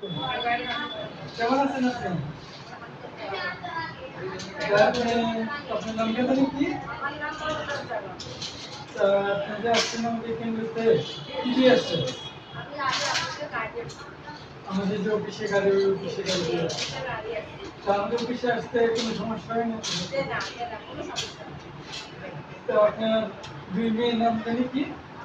কেমন আছেন আপনি? আপনি আপনার নাম কি কি? আপনি যে আসছেন আমাদের কেন্দ্রতে কি আসছেন আমাদের যে অফিসে গাড়ি ওই অফিসে গাড়ি আমাদের অফিসে আসতে কোনো সমস্যা হয় না? তো আপনার দুই মেয়ের নাম জানি কি?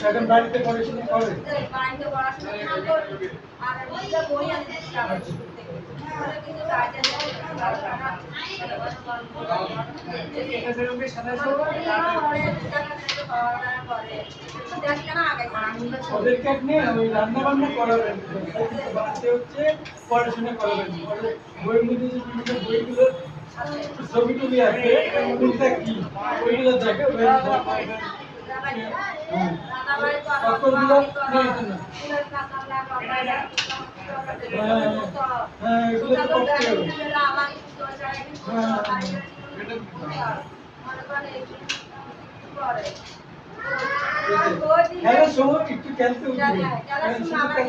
এখন বাড়িতে পড়াশোনা করে ওদেরকে আপনি ওই রান্না বান্না করাবেন বাড়িতে হচ্ছে পড়াশোনা করাবেন পরে বইয়ের মধ্যে যে বিভিন্ন বইগুলো ছবি টবি আছে ওইগুলো দেখে হ্যাঁ এটা হ্যাঁ এগুলো তো করতে হবে। খেলার সময় একটু খেলতে উঠবে। কারণ শুধু কাজ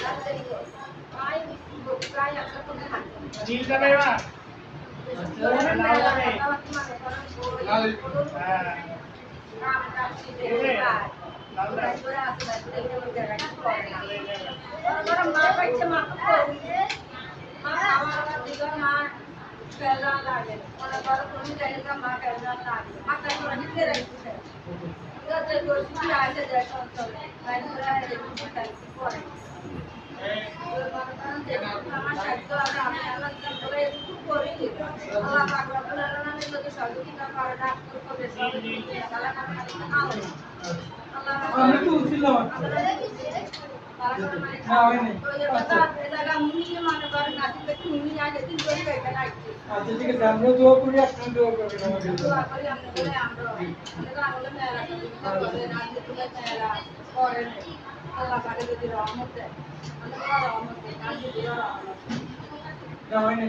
করে পাই প্রায় একটা করে হাঁটতে আচ্ছা ঠিক আছে আমরা দোয়া করি আপনার দোয়া করবেন আমাদের জন্য আল্লাহ পাকে যদি রহমত দেয় আল্লাহ রহমত দেয়। না হয়নি